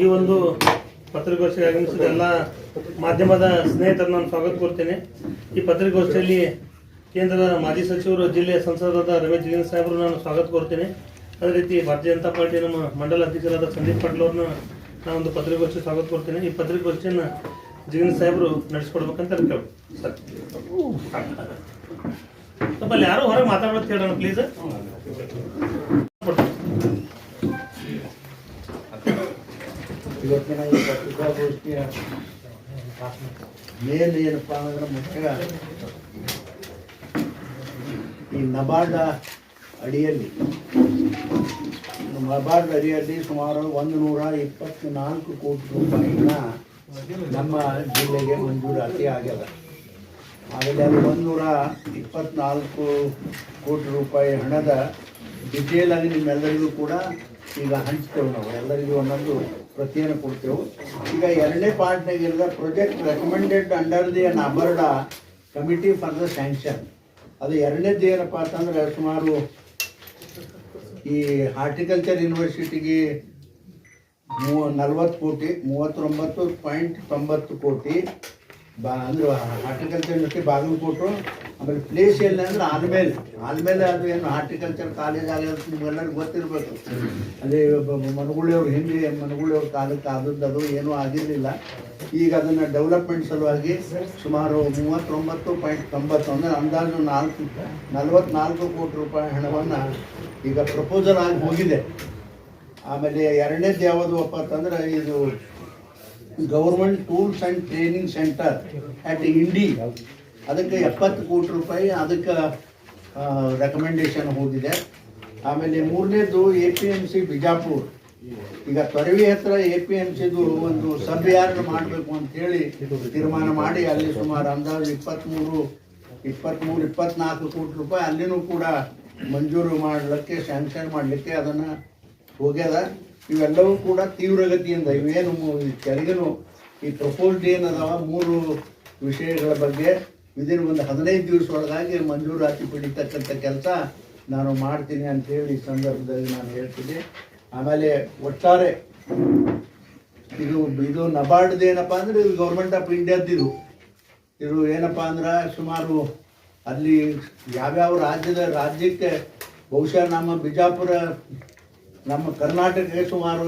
ಈ ಒಂದು ಪತ್ರಿಕೋಷ್ಠಿಗೆ ಆಗಮಿಸಿದ ಎಲ್ಲ ಮಾಧ್ಯಮದ ಸ್ನೇಹಿತರನ್ನು ನಾನು ಸ್ವಾಗತ ಕೊಡ್ತೇನೆ. ಈ ಪತ್ರಿಕಾಗೋಷ್ಠಿಯಲ್ಲಿ ಕೇಂದ್ರದ ಮಾಜಿ ಸಚಿವರು ಜಿಲ್ಲೆಯ ಸಂಸದರಾದ ರಮೇಶ್ ಜಿಗಿನ ಸಾಹೇಬರು ನಾನು ಸ್ವಾಗತ ಕೋರ್ತೇನೆ ಅದೇ ರೀತಿ ಭಾರತೀಯ ಜನತಾ ಪಾರ್ಟಿ ನಮ್ಮ ಮಂಡಲ ಅಧ್ಯಕ್ಷರಾದ ಸಂದೀಪ್ ಪಾಟೀಲ್ ಅವ್ರನ್ನ ನಾನು ಒಂದು ಪತ್ರಿಕಾಗೋಷ್ಠಿ ಸ್ವಾಗತ ಕೋರ್ತೇನೆ ಈ ಪತ್ರಿಕೋಷ್ಠಿಯನ್ನು ಜಿಗಿನ ಸಾಹೇಬರು ನಡೆಸ್ಕೊಡ್ಬೇಕಂತ ಕೇಳು ಸರ್. ಸ್ವಲ್ಪ ಅಲ್ಲಿ ಯಾರೋ ಹೊರಗೆ ಮಾತಾಡೋದು ಕೇಳೋಣ ಪ್ಲೀಸ್ ಇವತ್ತಿನ ಈ ಪತ್ರಿಕಾಗೋಷ್ಠಿಯ ಮೇನ್ ಏನಪ್ಪ ಅಂದ್ರೆ ಮುಖ್ಯ ಈ ನಬಾರ್ಡ ಅಡಿಯಲ್ಲಿ, ನಬಾರ್ಡ್ ಅಡಿಯಲ್ಲಿ ಸುಮಾರು ಒಂದು ನೂರ ಇಪ್ಪತ್ನಾಲ್ಕು ಕೋಟಿ ರೂಪಾಯಿನ ನಮ್ಮ ಜಿಲ್ಲೆಗೆ ಮಂಜೂರಾತಿ ಆಗ್ಯದ. ಆಮೇಲೆ ಅದು ಒಂದೂರ ಇಪ್ಪತ್ನಾಲ್ಕು ಕೋಟಿ ರೂಪಾಯಿ ಹಣದ ಡಿಟೇಲ್ ಆಗಿ ನಿಮ್ಮೆಲ್ಲರಿಗೂ ಕೂಡ ಈಗ ಹಂಚ್ತೇವೆ ನಾವು. ಎಲ್ಲರಿಗೂ ಒಂದೊಂದು ಪ್ರತಿಯನ್ನು ಕೊಡ್ತೇವೆ. ಈಗ ಎರಡನೇ ಪಾರ್ಟ್ನಾಗಿರೋದ project recommended under the NABARD committee for the sanction ಅದು ಎರಡನೇದ್ದು ಏನಪ್ಪ ಅಂತಂದ್ರೆ ಸುಮಾರು ಈ ಹಾರ್ಟಿಕಲ್ಚರ್ ಯೂನಿವರ್ಸಿಟಿಗೆ ಮೂವ ನಲ್ವತ್ತು ಕೋಟಿ, ಮೂವತ್ತೊಂಬತ್ತು ಪಾಯಿಂಟ್ ತೊಂಬತ್ತು ಕೋಟಿ, ಬಾ ಅಂದ್ರೆ ಹಾರ್ಟಿಕಲ್ಚರ್ ಯೂನಿವರ್ಸಿಟಿ ಬಾಗಲಕೋಟು. ಆಮೇಲೆ ಪ್ಲೇಸ್ ಎಲ್ಲ ಅಂದ್ರೆ ಆಲ್ಮೇಲೆ. ಆಲ್ಮೇಲೆ ಅದು ಏನು ಹಾರ್ಟಿಕಲ್ಚರ್ ಕಾಲೇಜ್ ಆಗಿರೋದು ನಿಮ್ಗೆಲ್ಲರಿಗೂ ಗೊತ್ತಿರಬೇಕು. ಅದೇ ಮನಗುಳಿಯವ್ರ ಹಿಂದಿ ಮನಗುಳಿಯವ್ರ ಕಾಲಕ್ಕೆ ಆದದ್ದು ಅದು ಏನೂ ಆಗಿರಲಿಲ್ಲ. ಈಗ ಅದನ್ನು ಡೆವಲಪ್ಮೆಂಟ್ ಸಲುವಾಗಿ ಸುಮಾರು ಮೂವತ್ತೊಂಬತ್ತು ಪಾಯಿಂಟ್ ತೊಂಬತ್ತು ಅಂದರೆ ಅಂದಾಜು ನಾಲ್ಕು, ನಲ್ವತ್ನಾಲ್ಕು ಕೋಟಿ ರೂಪಾಯಿ ಹಣವನ್ನು ಈಗ ಪ್ರಪೋಸಲ್ ಆಗಿ ಹೋಗಿದೆ. ಆಮೇಲೆ ಎರಡನೇದು ಯಾವುದಪ್ಪ ಅಂತಂದ್ರೆ ಇದು government tools and training centre at Indi ಅದಕ್ಕೆ ಎಪ್ಪತ್ತು ಕೋಟಿ ರೂಪಾಯಿ ಅದಕ್ಕೆ ರೆಕಮೆಂಡೇಶನ್ ಹೋಗಿದೆ. ಆಮೇಲೆ ಮೂರನೇದು A P M C Bijapur. ಈಗ ತೊರವಿ ಹತ್ರ ಎ ಪಿ ಎಂ ಸಿದು ಒಂದು ಸಬ್ ಯಾರ್ಡ್ ಮಾಡಬೇಕು ಅಂತೇಳಿ ತೀರ್ಮಾನ ಮಾಡಿ, ಅಲ್ಲಿ ಸುಮಾರು ಅಂದಾಜು ಇಪ್ಪತ್ತ್ಮೂರು ಇಪ್ಪತ್ತ್ಮೂರು ಇಪ್ಪತ್ನಾಲ್ಕು ಕೋಟಿ ರೂಪಾಯಿ ಅಲ್ಲಿನೂ ಕೂಡ ಮಂಜೂರು ಮಾಡಲಿಕ್ಕೆ ಸ್ಯಾಂಕ್ಷನ್ ಮಾಡಲಿಕ್ಕೆ ಅದನ್ನು ಹೋಗ್ಯದ. ಇವೆಲ್ಲವೂ ಕೂಡ ತೀವ್ರಗತಿಯಿಂದ, ಇವೇನು ಕೆಳಗಿನ ಈ ಪ್ರಪೋಸ್ಡ್ ಏನದಾವ ಮೂರು ವಿಷಯಗಳ ಬಗ್ಗೆ ವಿದಿನ್ ಒಂದು ಹದಿನೈದು ದಿವಸ ಒಳಗಾಗಿ ಮಂಜೂರಾತಿ ಪಡಿತಕ್ಕಂಥ ಕೆಲಸ ನಾನು ಮಾಡ್ತೀನಿ ಅಂತೇಳಿ ಈ ಸಂದರ್ಭದಲ್ಲಿ ನಾನು ಹೇಳ್ತೀನಿ. ಆಮೇಲೆ ಒಟ್ಟಾರೆ ಇದು ಇದು ನಬಾರ್ಡ್ದು ಏನಪ್ಪ ಅಂದ್ರೆ ಇದು ಗೌರ್ಮೆಂಟ್ ಆಫ್ ಇಂಡಿಯಾದ್ದು ಇದು. ಏನಪ್ಪ ಅಂದ್ರೆ ಸುಮಾರು ಅಲ್ಲಿ ಯಾವ್ಯಾವ ರಾಜ್ಯದ ರಾಜ್ಯಕ್ಕೆ ಬಹುಶಃ ನಮ್ಮ ಬಿಜಾಪುರ, ನಮ್ಮ ಕರ್ನಾಟಕಕ್ಕೆ ಸುಮಾರು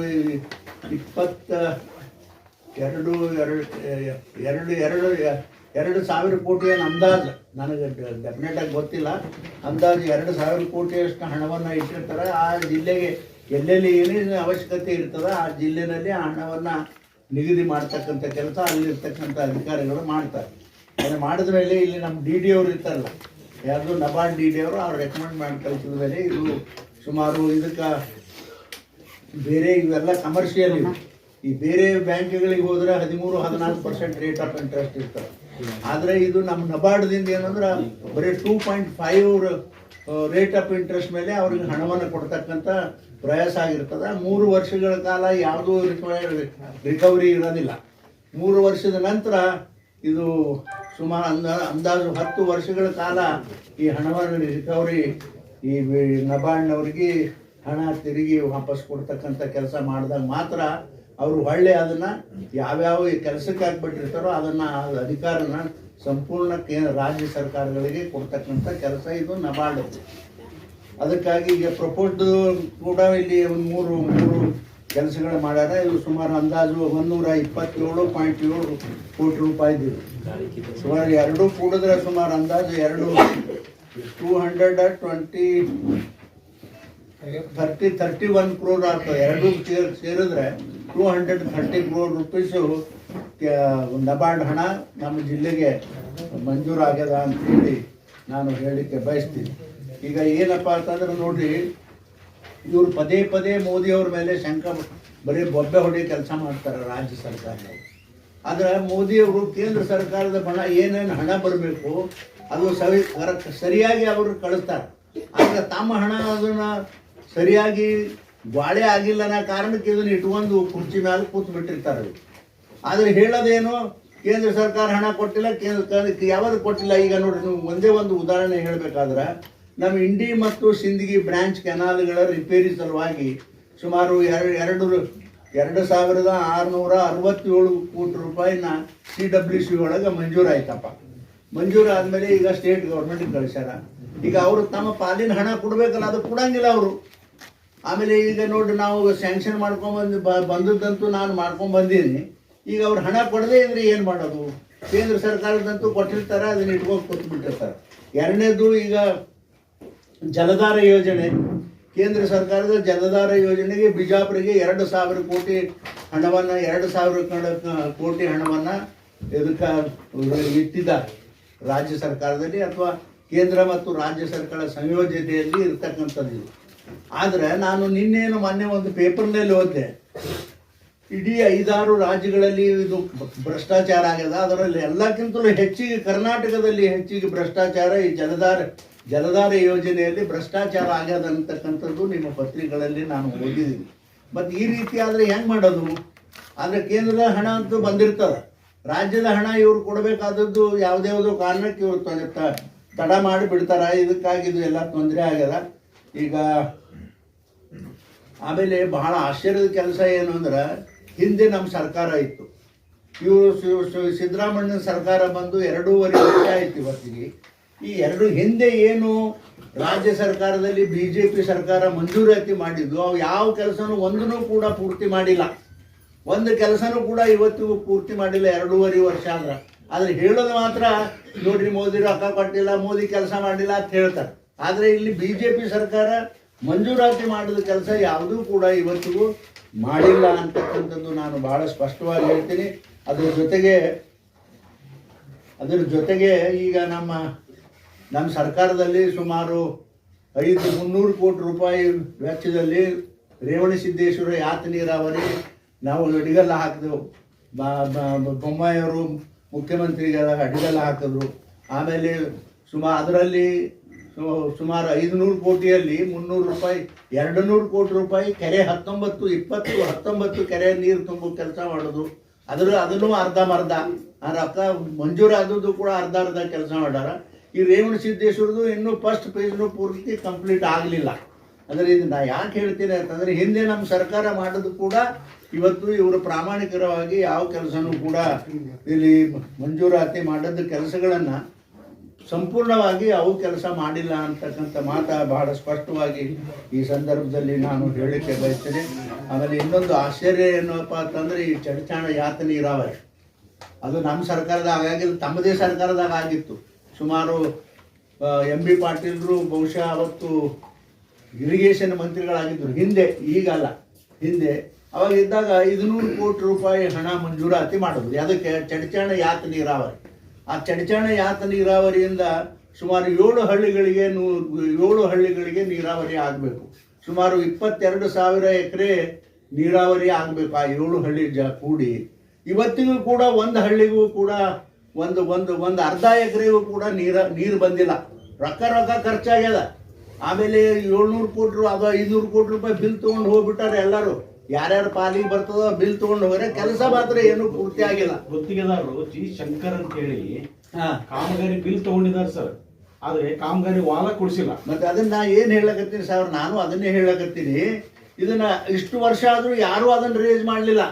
ಇಪ್ಪತ್ತ ಎರಡು ಎರಡು ಎರಡು ಎರಡು ಎರಡು ಸಾವಿರ ಕೋಟಿ ಏನು ಅಂದಾಜು. ನನಗೆ ಡೆಫಿನೆಟ್ ಆಗಿ ಗೊತ್ತಿಲ್ಲ. ಅಂದಾಜು ಎರಡು ಸಾವಿರ ಕೋಟಿಯಷ್ಟು ಹಣವನ್ನು ಇಟ್ಟಿರ್ತಾರೆ. ಆ ಜಿಲ್ಲೆಗೆ ಎಲ್ಲೆಲ್ಲಿ ಏನೇನು ಅವಶ್ಯಕತೆ ಇರ್ತದೆ ಆ ಜಿಲ್ಲೆನಲ್ಲಿ ಆ ಹಣವನ್ನು ನಿಗದಿ ಮಾಡ್ತಕ್ಕಂಥ ಕೆಲಸ ಅಲ್ಲಿರ್ತಕ್ಕಂಥ ಅಧಿಕಾರಿಗಳು ಮಾಡ್ತಾರೆ. ಅದನ್ನು ಮಾಡಿದ ಮೇಲೆ ಇಲ್ಲಿ ನಮ್ಮ ಡಿ ಡಿ ಅವರು ಇರ್ತಾರಲ್ಲ ಯಾರು ನಬಾರ್ಡ್ ಡಿ ಡಿ ಅವರು, ಅವ್ರು ರೆಕಮೆಂಡ್ ಮಾಡಿ ಕಳಿಸಿದ ಮೇಲೆ ಇದು ಸುಮಾರು ಇದಕ್ಕೆ ಬೇರೆ ಇವೆಲ್ಲ ಕಮರ್ಷಿಯಲ್ ಈ ಬೇರೆ ಬ್ಯಾಂಕ್ಗಳಿಗೆ ಹೋದರೆ ಹದಿಮೂರು, ಹದಿನಾಲ್ಕು ಪರ್ಸೆಂಟ್ ರೇಟ್ ಆಫ್ ಇಂಟ್ರೆಸ್ಟ್ ಇರ್ತದೆ. ಆದರೆ ಇದು ನಮ್ಮ ನಬಾರ್ಡ್ದಿಂದ ಏನಂದ್ರೆ ಬರೀ two point five rate of interest ಮೇಲೆ ಅವ್ರಿಗೆ ಹಣವನ್ನು ಕೊಡ್ತಕ್ಕಂತ ಪ್ರಯಾಸ ಆಗಿರ್ತದೆ. ಮೂರು ವರ್ಷಗಳ ಕಾಲ ಯಾವುದೂ ರಿಕವರಿ ಇರೋದಿಲ್ಲ. ಮೂರು ವರ್ಷದ ನಂತರ ಇದು ಸುಮಾರು ಅಂದ, ಅಂದಾಜು ಹತ್ತು ವರ್ಷಗಳ ಕಾಲ ಈ ಹಣವನ್ನು ರಿಕವರಿ ಈ ನಬಾರ್ಡ್ನವ್ರಿಗೆ ಹಣ ತಿರುಗಿ ವಾಪಸ್ ಕೊಡ್ತಕ್ಕಂಥ ಕೆಲಸ ಮಾಡಿದಾಗ ಮಾತ್ರ ಅವರು ಹೊಳ್ಳೆ ಅದನ್ನ ಯಾವ್ಯಾವ ಕೆಲಸಕ್ಕೆ ಹಾಕ್ಬಿಟ್ಟಿರ್ತಾರೋ ಅದನ್ನ ಅಧಿಕಾರನ ಸಂಪೂರ್ಣ ಕೇಂದ್ರ ರಾಜ್ಯ ಸರ್ಕಾರಗಳಿಗೆ ಕೊಡ್ತಕ್ಕಂಥ ಕೆಲಸ ಇದು ನಬಾರ್ಡ್ ಅದಕ್ಕಾಗಿ ಈಗ ಪ್ರಪೋಸ್ಡ್ ಕೂಡ ಇಲ್ಲಿ ಒಂದು ಮೂರು ಮೂರು ಕೆಲಸಗಳು ಮಾಡ್ಯಾರ. ಇದು ಸುಮಾರು ಅಂದಾಜು ಒಂದೂರ ಇಪ್ಪತ್ತೇಳು ಪಾಯಿಂಟ್ ಏಳು ಕೋಟಿ ರೂಪಾಯಿದು ಸುಮಾರು ಎರಡು ಕೂಡಿದ್ರೆ ಸುಮಾರು ಅಂದಾಜು ಎರಡು two hundred twenty thirty thirty one crore ಆಗ್ತದೆ. ಎರಡು ಸೇರ್, ಸೇರಿದ್ರೆ two hundred thirty crore rupees NABARD ಹಣ ನಮ್ಮ ಜಿಲ್ಲೆಗೆ ಮಂಜೂರಾಗ್ಯದ ಅಂತೇಳಿ ನಾನು ಹೇಳಲಿಕ್ಕೆ ಬಯಸ್ತೀನಿ. ಈಗ ಏನಪ್ಪ ಅಂತಂದ್ರೆ ನೋಡ್ರಿ, ಇವರು ಪದೇ ಪದೇ ಮೋದಿಯವ್ರ ಮೇಲೆ ಶಂಕ ಬರೀ ಬೊಬ್ಬೆ ಹೊಡಿ ಕೆಲಸ ಮಾಡ್ತಾರೆ ರಾಜ್ಯ ಸರ್ಕಾರದವರು. ಆದರೆ ಮೋದಿಯವರು ಕೇಂದ್ರ ಸರ್ಕಾರದ ಹಣ ಏನೇನು ಹಣ ಬರಬೇಕು, ಅದು ಸವಿ ಸರಿಯಾಗಿ ಅವರು ಕಳಿಸ್ತಾರೆ. ಆದರೆ ತಮ್ಮ ಹಣ ಅದನ್ನು ಸರಿಯಾಗಿ ಗ್ವಾಳೆ ಆಗಿಲ್ಲ ಅನ್ನೋ ಕಾರಣಕ್ಕೆ ಇದನ್ನ ಇಟ್ಕೊಂಡು ಕುರ್ಚಿ ಮೇಲೆ ಕೂತು ಬಿಟ್ಟಿರ್ತಾರೆ. ಆದ್ರೆ ಹೇಳೋದೇನು, ಕೇಂದ್ರ ಸರ್ಕಾರ ಹಣ ಕೊಟ್ಟಿಲ್ಲ, ಕೇಂದ್ರ ಯಾವ್ದು ಕೊಟ್ಟಿಲ್ಲ? ಈಗ ನೋಡ್ರಿ, ನೀವು ಒಂದೇ ಒಂದು ಉದಾಹರಣೆ ಹೇಳ್ಬೇಕಾದ್ರೆ, ನಮ್ಮ ಇಂಡಿ ಮತ್ತು ಸಿಂದಗಿ ಬ್ರಾಂಚ್ ಕೆನಾಲ್ಗಳ ರಿಪೇರಿ ಸಲುವಾಗಿ ಸುಮಾರು ಎರಡು ಎರಡು ಎರಡು ಸಾವಿರದ ಆರುನೂರ ಅರವತ್ತೇಳು ಕೋಟಿ ರೂಪಾಯಿನ ಸಿ ಡಬ್ಲ್ಯೂ ಸಿ ಒಳಗೆ ಮಂಜೂರಾಯ್ತಪ್ಪ ಮಂಜೂರು ಆದ್ಮೇಲೆ ಈಗ ಸ್ಟೇಟ್ ಗೌರ್ಮೆಂಟ್ಗೆ ಕಳಿಸ್ಯಾರ. ಈಗ ಅವರು ತಮ್ಮ ಪಾಲಿನ ಹಣ ಕೊಡ್ಬೇಕಲ್ಲ, ಅದು ಕೊಡಂಗಿಲ್ಲ ಅವರು. ಆಮೇಲೆ ಈಗ ನೋಡಿ, ನಾವು ಸ್ಯಾಂಕ್ಷನ್ ಮಾಡ್ಕೊಂಬಂದು ಬ, ಬಂದದ್ದಂತೂ ನಾನು ಮಾಡ್ಕೊಂಡು ಬಂದೀನಿ ಈಗ ಅವ್ರು ಹಣ ಕೊಡದೇ ಇದ್ರೆ ಏನು ಮಾಡೋದು? ಕೇಂದ್ರ ಸರ್ಕಾರದಂತೂ ಕೊಟ್ಟಿರ್ತಾರೆ, ಅದನ್ನ ಇಟ್ಕೊಂಡು ಕೂತ್ಬಿಟ್ಟಿರ್ತಾರೆ. ಎರಡನೇದು ಈಗ ಜಲಧಾರ ಯೋಜನೆ. ಕೇಂದ್ರ ಸರ್ಕಾರದ ಜಲಧಾರ ಯೋಜನೆಗೆ ಬಿಜಾಪುರಿಗೆ ಎರಡು ಸಾವಿರ ಕೋಟಿ ಹಣವನ್ನು, ಎರಡು ಸಾವಿರ ಕೋಟಿ ಹಣವನ್ನು ಇದಕ್ಕೆ ಇಟ್ಟಿದ್ದಾರೆ. ರಾಜ್ಯ ಸರ್ಕಾರದಲ್ಲಿ ಅಥವಾ ಕೇಂದ್ರ ಮತ್ತು ರಾಜ್ಯ ಸರ್ಕಾರ ಸಂಯೋಜನೆಯಲ್ಲಿ ಇರ್ತಕ್ಕಂಥದ್ದು. ಆದ್ರೆ ನಾನು ನಿನ್ನೇನು ಮೊನ್ನೆ ಒಂದು ಪೇಪರ್ನಲ್ಲಿ ಓದಿದೆ. ಇಡೀ ಐದಾರು ರಾಜ್ಯಗಳಲ್ಲಿ ಇದು ಭ್ರಷ್ಟಾಚಾರ ಆಗ್ಯದ. ಅದರಲ್ಲಿ ಎಲ್ಲಕ್ಕಿಂತಲೂ ಹೆಚ್ಚಿಗೆ ಕರ್ನಾಟಕದಲ್ಲಿ ಹೆಚ್ಚಿಗೆ ಭ್ರಷ್ಟಾಚಾರ ಈ ಜಲಧಾರ ಜಲಧಾರ ಯೋಜನೆಯಲ್ಲಿ ಭ್ರಷ್ಟಾಚಾರ ಆಗ್ಯದ ಅಂತಕ್ಕಂಥದ್ದು ನಿಮ್ಮ ಪತ್ರಿಕೆಗಳಲ್ಲಿ ನಾನು ಓದಿದ್ದೀನಿ. ಮತ್ತು ಈ ರೀತಿ ಆದರೆ ಹೆಂಗೆ ಮಾಡೋದು? ಆದರೆ ಕೇಂದ್ರದ ಹಣ ಅಂತೂ ಬಂದಿರ್ತದೆ. ರಾಜ್ಯದ ಹಣ ಇವ್ರು ಕೊಡಬೇಕಾದದ್ದು ಯಾವುದ್ಯಾವುದೋ ಕಾರಣಕ್ಕೆ ಇವ್ರು ತ- ತ- ತಡ ಮಾಡಿ ಬಿಡ್ತಾರ ಇದಕ್ಕಾಗಿ ಇದು ಎಲ್ಲ ತೊಂದರೆ ಆಗ್ಯದ. ಈಗ ಆಮೇಲೆ ಬಹಳ ಆಶ್ಚರ್ಯದ ಕೆಲಸ ಏನು ಅಂದ್ರೆ ಹಿಂದೆ ನಮ್ಮ ಸರ್ಕಾರ ಇತ್ತು. ಇವರು ಸಿದ್ದರಾಮಣ್ಣ ಸರ್ಕಾರ ಬಂದು ಎರಡೂವರೆ ವರ್ಷ ಆಯ್ತು ಇವತ್ತಿಗೆ. ಈ ಎರಡು ಹಿಂದೆ ಏನು ರಾಜ್ಯ ಸರ್ಕಾರದಲ್ಲಿ ಬಿ ಜೆ ಪಿ ಸರ್ಕಾರ ಮಂಜೂರಾತಿ ಮಾಡಿದ್ದು, ಅವು ಯಾವ ಕೆಲಸನೂ ಒಂದನ್ನು ಕೂಡ ಪೂರ್ತಿ ಮಾಡಿಲ್ಲ. ಒಂದು ಕೆಲಸನೂ ಕೂಡ ಇವತ್ತಿಗೂ ಪೂರ್ತಿ ಮಾಡಿಲ್ಲ, ಎರಡೂವರೆ ವರ್ಷ ಅಂದ್ರೆ ಆದರೆ ಹೇಳೋದು ಮಾತ್ರ, ನೋಡ್ರಿ ಮೋದಿ ರೊಕ್ಕ ಕೊಟ್ಟಿಲ್ಲ, ಮೋದಿ ಕೆಲಸ ಮಾಡಿಲ್ಲ ಅಂತ ಹೇಳ್ತಾರೆ. ಆದರೆ ಇಲ್ಲಿ ಬಿ ಜೆ ಪಿ ಸರ್ಕಾರ ಮಂಜೂರಾತಿ ಮಾಡಿದ ಕೆಲಸ ಯಾವುದೂ ಕೂಡ ಇವತ್ತಿಗೂ ಮಾಡಿಲ್ಲ ಅಂತಕ್ಕಂಥದ್ದು ನಾನು ಬಹಳ ಸ್ಪಷ್ಟವಾಗಿ ಹೇಳ್ತೀನಿ. ಅದರ ಜೊತೆಗೆ ಅದರ ಜೊತೆಗೆ ಈಗ ನಮ್ಮ ನಮ್ಮ ಸರ್ಕಾರದಲ್ಲಿ ಸುಮಾರು ಐದು ಮುನ್ನೂರು ಕೋಟಿ ರೂಪಾಯಿ ವೆಚ್ಚದಲ್ಲಿ ರೇವಣಸಿದ್ದೇಶ್ವರ ಯಾತ ನೀರಾವರಿ ನಾವು ಅಡಿಗಲ್ಲ ಹಾಕಿದೆವು. ಬೊಮ್ಮಾಯಿಯವರು ಮುಖ್ಯಮಂತ್ರಿಗೆ ಅಡಿಗಲ್ಲ ಹಾಕಿದ್ರು. ಆಮೇಲೆ ಸುಮಾರು ಅದರಲ್ಲಿ ಸುಮಾರು ಐದುನೂರು ಕೋಟಿಯಲ್ಲಿ ಮುನ್ನೂರು ರೂಪಾಯಿ ಎರಡು ನೂರು ಕೋಟಿ ರೂಪಾಯಿ ಕೆರೆ ಹತ್ತೊಂಬತ್ತು, ಇಪ್ಪತ್ತು, ಹತ್ತೊಂಬತ್ತು ಕೆರೆ ನೀರು ತುಂಬೋ ಕೆಲಸ ಮಾಡೋದು. ಅದರ, ಅದನ್ನು ಅರ್ಧಂಬರ್ಧ ಆ ರೊಕ್ಕ ಮಂಜೂರಾದದ್ದು ಕೂಡ ಅರ್ಧ ಅರ್ಧ ಕೆಲಸ ಮಾಡ್ಯಾರ. ಈ ರೇವಣ ಸಿದ್ದೇಶ್ವರದು ಇನ್ನೂ ಫಸ್ಟ್ ಪೇಜ್ನು ಪೂರ್ತಿ ಕಂಪ್ಲೀಟ್ ಆಗಲಿಲ್ಲ. ಅದರಿಂದ ಇದು ನಾ ಯಾಕೆ ಹೇಳ್ತೀನಿ ಅಂತಂದ್ರೆ, ಹಿಂದೆ ನಮ್ಮ ಸರ್ಕಾರ ಮಾಡೋದು ಕೂಡ ಇವತ್ತು ಇವರು ಪ್ರಾಮಾಣಿಕರವಾಗಿ ಯಾವ ಕೆಲಸನೂ ಕೂಡ ಇಲ್ಲಿ ಮಂಜೂರಾತಿ ಮಾಡದ ಕೆಲಸಗಳನ್ನ ಸಂಪೂರ್ಣವಾಗಿ ಅವು ಕೆಲಸ ಮಾಡಿಲ್ಲ ಅಂತಕ್ಕಂಥ ಮಾತ ಬಹಳ ಸ್ಪಷ್ಟವಾಗಿ ಈ ಸಂದರ್ಭದಲ್ಲಿ ನಾನು ಹೇಳಲಿಕ್ಕೆ ಬಯಸ್ತೇನೆ. ಆಮೇಲೆ ಇನ್ನೊಂದು ಆಶ್ಚರ್ಯ ಏನಪ್ಪ ಅಂತಂದ್ರೆ ಈ ಚಡಚಾಣ ಯಾತ ನೀರಾವರಿ. ಅದು ನಮ್ಮ ಸರ್ಕಾರದಾಗ ಆಗಿಲ್ಲ ತಮ್ಮದೇ ಸರ್ಕಾರದಾಗ ಆಗಿತ್ತು ಸುಮಾರು ಎಂ ಬಿ ಪಾಟೀಲ್ರು ಬಹುಶಃ ಅವತ್ತು ಇರಿಗೇಷನ್ ಮಂತ್ರಿಗಳಾಗಿದ್ದರು. ಹಿಂದೆ, ಈಗಲ್ಲ. ಹಿಂದೆ. ಅವಾಗ ಇದ್ದಾಗ ಐದುನೂರು ಕೋಟಿ ರೂಪಾಯಿ ಹಣ ಮಂಜೂರಾತಿ ಮಾಡೋದು ಅದಕ್ಕೆ ಚಡಚಾಣ ಯಾತ ನೀರಾವರಿ. ಆ ಚಡಚಣೆ ಯಾತ ನೀರಾವರಿಯಿಂದ ಸುಮಾರು ಏಳು ಹಳ್ಳಿಗಳಿಗೆ ಏಳು ಹಳ್ಳಿಗಳಿಗೆ ನೀರಾವರಿ ಆಗಬೇಕು. ಸುಮಾರು ಇಪ್ಪತ್ತೆರಡು ಸಾವಿರ ಎಕರೆ ನೀರಾವರಿ ಆಗಬೇಕು ಆ ಏಳು ಹಳ್ಳಿ ಜ ಕೂಡಿ. ಇವತ್ತಿಗೂ ಕೂಡ ಒಂದು ಹಳ್ಳಿಗೂ ಕೂಡ ಒಂದು ಒಂದು ಒಂದು ಅರ್ಧ ಎಕರೆಗೂ ಕೂಡ ನೀರ, ನೀರು ಬಂದಿಲ್ಲ. ರೊಕ್ಕ ರೊಕ್ಕ ಖರ್ಚಾಗ್ಯದ. ಆಮೇಲೆ ಏಳ್ನೂರು ಕೋಟಿ ಅದು ಐನೂರು ಕೋಟಿ ರೂಪಾಯಿ ಬಿಲ್ ತೊಗೊಂಡು ಹೋಗ್ಬಿಟ್ಟಾರೆ ಎಲ್ಲರೂ. ಯಾರ್ಯಾರ ಪಾಲಿಗೆ ಬರ್ತದೋ ಬಿಲ್ ತಗೊಂಡು ಹೋಗ್ರೆ ಕೆಲಸ ಮಾತ್ರ ಏನು ಪೂರ್ತಿ ಆಗಿಲ್ಲ. ಗುತ್ತಿಗೆದಾರರು ಜಿ ಶಂಕರ್ ಅಂತ ಹೇಳಿ ಕಾಮಗಾರಿ ಬಿಲ್ ತಗೊಂಡಿದ್ದಾರೆ ಸರ್. ಆದ್ರೆ ಕಾಮಗಾರಿ ವಾಲ ಕೊಡಿಸಿಲ್ಲ. ಮತ್ತೆ ಅದನ್ನ ನಾ ಏನ್ ಹೇಳಕತ್ತೀನಿ ಸರ್? ನಾನು ಅದನ್ನೇ ಹೇಳಕತ್ತೀನಿ. ಇದನ್ನ ಇಷ್ಟು ವರ್ಷ ಆದ್ರೂ ಯಾರು ಅದನ್ನ ರೇಜ್ ಮಾಡಲಿಲ್ಲ.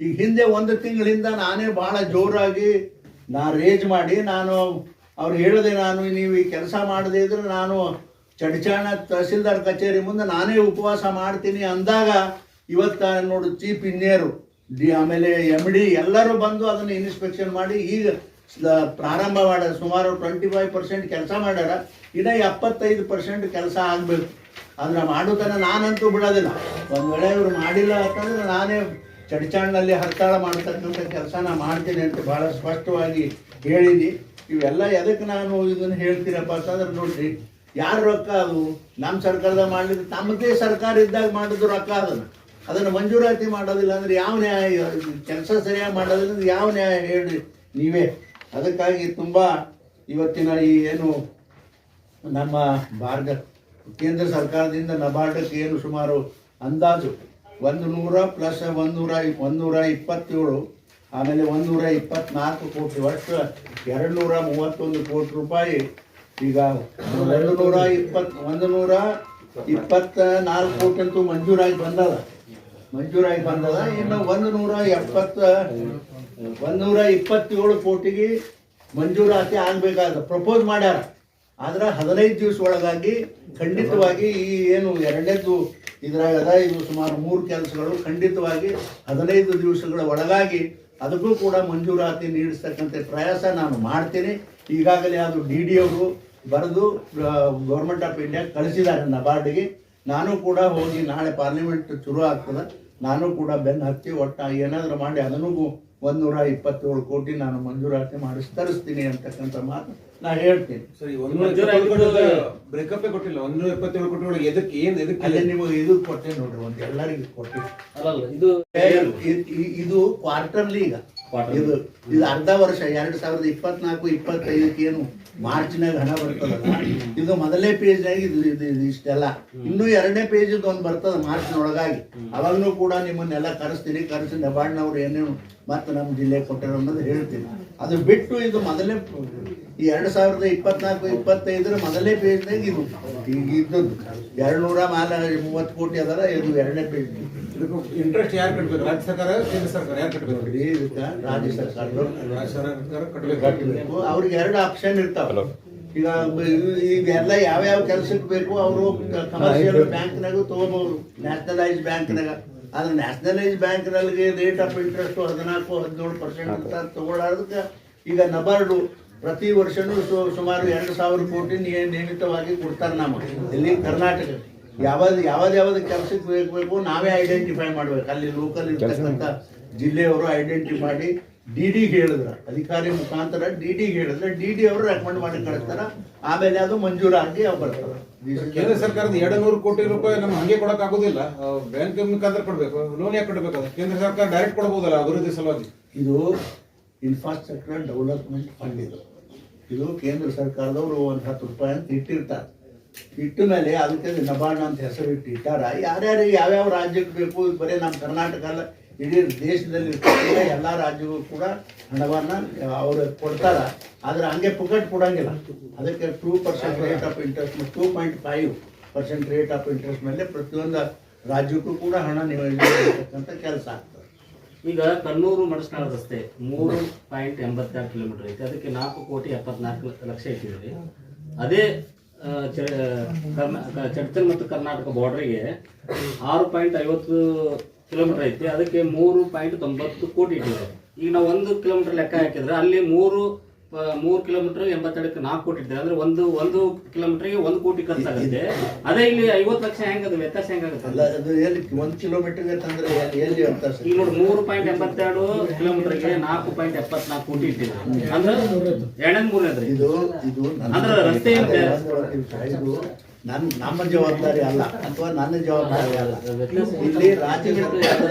ಈಗ ಹಿಂದೆ ಒಂದು ತಿಂಗಳಿಂದ ನಾನೇ ಬಹಳ ಜೋರಾಗಿ ನಾ ರೇಜ್ ಮಾಡಿ ನಾನು ಅವ್ರು ಹೇಳಿದೆ ನಾನು ನೀವು ಈ ಕೆಲಸ ಮಾಡದೇ ಇದ್ರೆ ನಾನು ಚಡಚಾಣ ತಹಸೀಲ್ದಾರ್ ಕಚೇರಿ ಮುಂದೆ ನಾನೇ ಉಪವಾಸ ಮಾಡ್ತೀನಿ ಅಂದಾಗ ಇವತ್ತ ನೋಡು ಚೀಫ್ ಇಂಜಿನಿಯರು, ಡಿ ಆಮೇಲೆ ಎಂ ಡಿ ಎಲ್ಲರೂ ಬಂದು ಅದನ್ನು ಇನ್ಸ್ಪೆಕ್ಷನ್ ಮಾಡಿ ಈಗ ಪ್ರಾರಂಭ ಮಾಡ್ಯಾರ ಸುಮಾರು ಟ್ವೆಂಟಿ ಫೈವ್ ಪರ್ಸೆಂಟ್ ಕೆಲಸ ಮಾಡ್ಯಾರ. ಇನ್ನ ಎಪ್ಪತ್ತೈದು ಪರ್ಸೆಂಟ್ ಕೆಲಸ ಆಗಬೇಕು. ಅದನ್ನ ಮಾಡೋತನ ನಾನಂತೂ ಬಿಡೋದಿಲ್ಲ. ಒಂದು ವೇಳೆ ಇವ್ರು ಮಾಡಿಲ್ಲ ಅಂತಂದ್ರೆ ನಾನೇ ಚಡ್ಚಾಣ್ನಲ್ಲಿ ಹರ್ತಾಳ ಮಾಡ್ತಕ್ಕಂಥ ಕೆಲಸ ನಾ ಮಾಡ್ತೀನಿ ಅಂತ ಬಹಳ ಸ್ಪಷ್ಟವಾಗಿ ಹೇಳಿನಿ ಇವೆಲ್ಲ ಎದಕ್ಕೆ ನಾನು ಇದನ್ನು ಹೇಳ್ತೀರಪ್ಪ ಅಂತಂದ್ರೆ ನೋಡ್ರಿ, ಯಾರು ರೊಕ್ಕ ಅದು? ನಮ್ಮ ಸರ್ಕಾರದ ಮಾಡಲಿಕ್ಕೆ ತಮ್ಮದೇ ಸರ್ಕಾರ ಇದ್ದಾಗ ಮಾಡಿದ್ರು ರೊಕ್ಕ ಅದನ್ನ. ಅದನ್ನು ಮಂಜೂರಾತಿ ಮಾಡೋದಿಲ್ಲ ಅಂದ್ರೆ ಯಾವ ನ್ಯಾಯ, ಕೆಲಸ ಸರಿಯಾಗಿ ಮಾಡೋದಿಲ್ಲ ಅಂದ್ರೆ ಯಾವ ನ್ಯಾಯ ಹೇಳಿ ನೀವೇ? ಅದಕ್ಕಾಗಿ ತುಂಬ ಇವತ್ತಿನ ಈ ಏನು ನಮ್ಮ ಭಾರತ, ಕೇಂದ್ರ ಸರ್ಕಾರದಿಂದ ನಬಾರ್ಡಕ್ಕೆ ಏನು ಸುಮಾರು ಅಂದಾಜು ಒಂದು ನೂರ ಪ್ಲಸ್ ಒಂದು ನೂರ ಒಂದು ನೂರ ಇಪ್ಪತ್ತೇಳು, ಆಮೇಲೆ ಒಂದು ನೂರ ಇಪ್ಪತ್ನಾಲ್ಕು ಕೋಟಿ ವರ್ಷ ಎರಡು ನೂರ ಮೂವತ್ತೊಂದು ಕೋಟಿ ರೂಪಾಯಿ. ಈಗ ಎರಡು ನೂರ ಇಪ್ಪತ್ತು ಒಂದು ನೂರ ಇಪ್ಪತ್ತ ನಾಲ್ಕು ಕೋಟಿ ಅಂತೂ ಮಂಜೂರಾಗಿ ಬಂದದ ಮಂಜೂರಾಗಿ ಬಂದದ. ಇನ್ನು ಒಂದು ನೂರ ಎಪ್ಪತ್ತ ಒಂದು ನೂರ ಇಪ್ಪತ್ತೇಳು ಕೋಟಿಗೆ ಮಂಜೂರಾತಿ ಆಗಬೇಕಾದ, ಪ್ರಪೋಸ್ ಮಾಡ್ಯಾರ. ಆದ್ರೆ ಹದಿನೈದು ದಿವಸ ಒಳಗಾಗಿ ಖಂಡಿತವಾಗಿ ಈ ಏನು ಎರಡನೇದು ಇದ್ರಾಗದ ಇದು ಸುಮಾರು ಮೂರು ಕೆಲಸಗಳು ಖಂಡಿತವಾಗಿ ಹದಿನೈದು ದಿವಸಗಳ ಒಳಗಾಗಿ ಅದಕ್ಕೂ ಕೂಡ ಮಂಜೂರಾತಿ ನೀಡಿಸ್ತಕ್ಕಂಥ ಪ್ರಯಾಸ ನಾನು ಮಾಡ್ತೀನಿ. ಈಗಾಗಲೇ ಅದು ಡಿ ಡಿ ಅವರು ಬರೆದು ಗೌರ್ಮೆಂಟ್ ಆಫ್ ಇಂಡಿಯಾ ಕಳಿಸಿದ್ದಾರೆ ನಬಾರ್ಡ್ಗೆ ನಾನು ಕೂಡ ಹೋಗಿ ನಾಳೆ ಪಾರ್ಲಿಮೆಂಟ್ ಶುರು ಆಗ್ತದೆ. ನಾನು ಕೂಡ ಬೆನ್ನು ಹತ್ತಿ ಒಟ್ಟ ಏನಾದರೂ ಮಾಡಿ ಅದನ್ನೂ ಒಂದೂರ ಇಪ್ಪತ್ತೇಳು ಕೋಟಿ ನಾನು ಮಂಜೂರಾತಿ ಮಾಡಿ ತರಿಸ್ತೀನಿ ಅಂತಕ್ಕಂಥ ಮಾತು ನಾ ಹೇಳ್ತೀನಿ. ಸರಿ ಒಂದು ಬ್ರೇಕಪ್ ಕೊಟ್ಟಿಲ್ಲ ಒಂದೂರ ಇಪ್ಪತ್ತೇಳು ಕೋಟಿ ಒಳಗೆ ಎದಕ್ಕೆ ಏನ್ ಎದಕ್ಕೆ? ಅಲ್ಲೇ ನಿಮಗೆ ಇದು ಕೊಟ್ಟೆ ನೋಡ್ರಿ ಒಂದು ಎಲ್ಲರಿಗೂ ಕೊಟ್ಟೆ. ಇದು ಕ್ವಾರ್ಟರ್ಲಿ ಈಗ. ಇದು ಇದು ಅರ್ಧ ವರ್ಷ ಎರಡ್ ಸಾವಿರದ ಇಪ್ಪತ್ನಾಲ್ಕು ಇಪ್ಪತ್ತೈದಕ್ಕೆ ಏನು ಮಾರ್ಚ್ನಾಗ ಹಣ ಬರ್ತದಲ್ಲ? ಇದು ಮೊದಲನೇ ಪೇಜ್ನಾಗ ಇದು ಇದು ಇದು ಇಷ್ಟೆಲ್ಲ. ಇನ್ನೂ ಎರಡನೇ ಪೇಜದ್ದು ಒಂದು ಬರ್ತದ ಮಾರ್ಚ್ನೊಳಗಾಗಿ. ಅವಾಗನೂ ಕೂಡ ನಿಮ್ಮನ್ನೆಲ್ಲ ಕರೆಸ್ತೀನಿ ಕರೆಸಿ ನಬಾರ್ಡ್ನವ್ರು ಏನೇನು ಮತ್ತೆ ನಮ್ಮ ಜಿಲ್ಲೆ ಕೊಟ್ಟರು ಅನ್ನೋದು ಹೇಳ್ತೀನಿ. ಅದು ಬಿಟ್ಟು ಇದು ಮೊದಲನೇ ಈ ಎರಡು ಸಾವಿರದ ಇಪ್ಪತ್ನಾಲ್ಕು ಇಪ್ಪತ್ತೈದರ ಮೊದಲನೇ ಪೇಜ್ನಾಗ ಇದು. ಈಗ ಇದ್ದದ್ದು ಎರಡು ನೂರ ಮಾಲ ಮೂವತ್ತು ಕೋಟಿ ಅದರ ಇದು ಎರಡನೇ ಪೇಜ್ ಇಂಟ್ರೆಸ್ಟ್ ಯಾರು ಕಟ್ಬೇಕು? ರಾಜ್ಯ ಸರ್ಕಾರ ಕೇಂದ್ರ ಸರ್ಕಾರ ಯಾರು ಇದಕ್ಕ ರಾಜ್ಯ ಸರ್ಕಾರದವ್ರು ರಾಜ್ಯ ಸರ್ಕಾರ ಕಟ್ಬೇಕು. ಕಟ್ಟಬೇಕು ಅವ್ರಿಗೆ ಎರಡು ಆಪ್ಷನ್ ಇರ್ತಾವ. ಈಗ ಈಗ ಎಲ್ಲ ಯಾವ ಯಾವ್ಯಾವ ಕೆಲಸಕ್ಕೆ ಬೇಕು ಅವರು ಕಮರ್ಷಿಯಲ್ ಬ್ಯಾಂಕ್ನಾಗ ತಗೋಬಹುದು. ನ್ಯಾಷನಲೈಸ್ ಬ್ಯಾಂಕ್ನಾಗ. ಆದ್ರೆ ನ್ಯಾಷನಲೈಸ್ ಬ್ಯಾಂಕ್ನಲ್ಲಿ ರೇಟ್ ಆಫ್ ಇಂಟ್ರೆಸ್ಟ್ ಹದಿನಾಲ್ಕು ಹದಿನೇಳು ಪರ್ಸೆಂಟ್ ಅಂತ ತಗೊಳ್ಳೋದಕ್ಕೆ ಈಗ ನಬಾರ್ಡು ಪ್ರತಿ ವರ್ಷನೂ ಸು- ಸುಮಾರು ಎರಡು ಸಾವಿರ ಕೋಟಿ ನಿಯ- ನಿಯಮಿತವಾಗಿ ಕೊಡ್ತಾರೆ ನಮಗೆ ಇಲ್ಲಿ ಕರ್ನಾಟಕ. ಯಾವ್ದು ಯಾವ್ದು ಯಾವ್ದು ಕೆಲಸಕ್ಕೆ ಬೇಕು ಬೇಕು ನಾವೇ ಐಡೆಂಟಿಫೈ ಮಾಡ್ಬೇಕು. ಅಲ್ಲಿ ಲೋಕಲ್ ಇರ್ತಕ್ಕಂಥ ಜಿಲ್ಲೆಯವರು ಐಡೆಂಟಿಫೈ ಮಾಡಿ ಡಿ ಡಿ ಹೇಳಿದ್ರ. ಅಧಿಕಾರಿ ಮುಖಾಂತರ ಡಿ ಡಿ ಹೇಳಿದ್ರೆ. ಡಿ ಡಿ ಅವರು ರೆಕಮೆಂಡ್ ಮಾಡಿ ಕಳಿಸ್ತಾರ. ಆಮೇಲೆ ಅದು ಮಂಜೂರಾಗಿ ಅವ್ರು ಬರ್ತಾರೆ. ಕೇಂದ್ರ ಸರ್ಕಾರದ ಎರಡು ನೂರು ಕೋಟಿ ರೂಪಾಯಿ ನಮ್ಗೆ ಹಂಗೆ ಕೊಡಕ್ ಆಗುದಿಲ್ಲ. ಬ್ಯಾಂಕ್ ಮುಖಾಂತರ ಕೊಡ್ಬೇಕು. ಲೋನ್ ಯಾಕೆ ಕೊಡ್ಬೇಕು? ಕೇಂದ್ರ ಸರ್ಕಾರ ಡೈರೆಕ್ಟ್ ಕೊಡಬಹುದಲ್ಲ ಅಭಿವೃದ್ಧಿ ಸಲುವಾಗಿ? ಇದು ಇನ್ಫ್ರಾಸ್ಟ್ರಕ್ಚರ್ ಡೆವಲಪ್ಮೆಂಟ್ ಫಂಡ್ ಇದು. ಇದು ಕೇಂದ್ರ ಸರ್ಕಾರದವರು ಒಂದು ಹತ್ತು ರೂಪಾಯಿ ಅಂತ ಇಟ್ಟಿರ್ತಾರೆ. ಇಟ್ಟ ಮೇಲೆ ಅದಕ್ಕೆ ನಬಾರ್ಡ್ ಅಂತ ಹೆಸರು ಇಟ್ಟು ಇಟ್ಟಾರ. ಯಾರ್ಯಾರು ಯಾವ್ಯಾವ ರಾಜ್ಯಕ್ಕೆ ಬೇಕು ಬರೀ ನಮ್ಮ ಕರ್ನಾಟಕ ಅಲ್ಲ, ಇಡೀ ದೇಶದಲ್ಲಿ ಎಲ್ಲ ರಾಜ್ಯಗೂ ಕೂಡ ಹಣವನ್ನು ಅವರು ಕೊಡ್ತಾರ. ಆದ್ರೆ ಹಂಗೆ ಪುಕಟ್ ಕೊಡಂಗಿಲ್ಲ. ಅದಕ್ಕೆ two percent rate of interest two point five percent rate of interest ಮೇಲೆ ಪ್ರತಿಯೊಂದು ರಾಜ್ಯಕ್ಕೂ ಕೂಡ ಹಣ ನಿಯೋಜನೆ ಮಾಡತಕ್ಕಂಥ ಕೆಲಸ. ಈಗ ಕಣ್ಣೂರು ಮಡಸ್ನಾಳ ರಸ್ತೆ ಮೂರು ಪಾಯಿಂಟ್ ಎಂಬತ್ತಾರು ಕಿಲೋಮೀಟರ್ ಐತಿ. ಅದಕ್ಕೆ ನಾಲ್ಕು ಕೋಟಿ ಎಪ್ಪತ್ನಾಲ್ಕು ಲಕ್ಷ ಇಟ್ಟಿದ್ರಿ ಅದೇ ಚಡ್ಚನ್ ಮತ್ತು ಕರ್ನಾಟಕ ಬಾರ್ಡ್ರಿಗೆ ಆರು ಪಾಯಿಂಟ್ ಐವತ್ತು ಕಿಲೋಮೀಟರ್ ಐತಿ. ಅದಕ್ಕೆ ಮೂರು ಪಾಯಿಂಟ್ ತೊಂಬತ್ತು ಕೋಟಿ ಇಟ್ಟಿದ್ದಾರೆ. ಈಗ ನಾವು ಒಂದು ಕಿಲೋಮೀಟರ್ ಲೆಕ್ಕ ಹಾಕಿದ್ರೆ ಅಲ್ಲಿ ಮೂರು ಮೂರು ಕಿಲೋಮೀಟರ್ ಎಂಬತ್ತೆರಡಕ್ಕೆ ನಾಲ್ಕು ಕೋಟಿ ಇದ್ದಾರೆ ಅಂದ್ರೆ ಒಂದು ಒಂದು ಕಿಲೋಮೀಟರ್ಗೆ ಒಂದು ಕೋಟಿ ಖರ್ಚಾಗುತ್ತೆ. ಅದೇ ಇಲ್ಲಿ ಐವತ್ತು ಲಕ್ಷ ಹೆಂಗದು ವ್ಯತ್ಯಾಸ ಹೆಂಗಾಗುತ್ತೆ ಅಲ್ಲ ಅದು ಎಲ್ಲಿ ಒಂದು ಕಿಲೋಮೀಟರ್ಗೆ ತಂದ್ರೆ ಎಲ್ಲಿ ಸರ್ ಈಗ ನೋಡಿ ಮೂರು ಪಾಯಿಂಟ್ ಎಂಬತ್ತೆರಡು ಕಿಲೋಮೀಟರ್ಗೆ ನಾಲ್ಕು ಪಾಯಿಂಟ್ ಎಪ್ಪತ್ನಾಲ್ಕು ಕೋಟಿ ಇಟ್ಟಿದ್ದಾರೆ ಅಂದ್ರೆ ಎರಡನೇ ಮೂರನೇದ್ರಿ. ಇದು ಅಂದ್ರೆ ರಸ್ತೆ ನನ್ನ ನಮ್ಮ ಜವಾಬ್ದಾರಿ ಅಲ್ಲ ಅಥವಾ ನನ್ನ ಜವಾಬ್ದಾರಿ ಅಲ್ಲ. ಇಲ್ಲಿ ರಾಜ್ಯ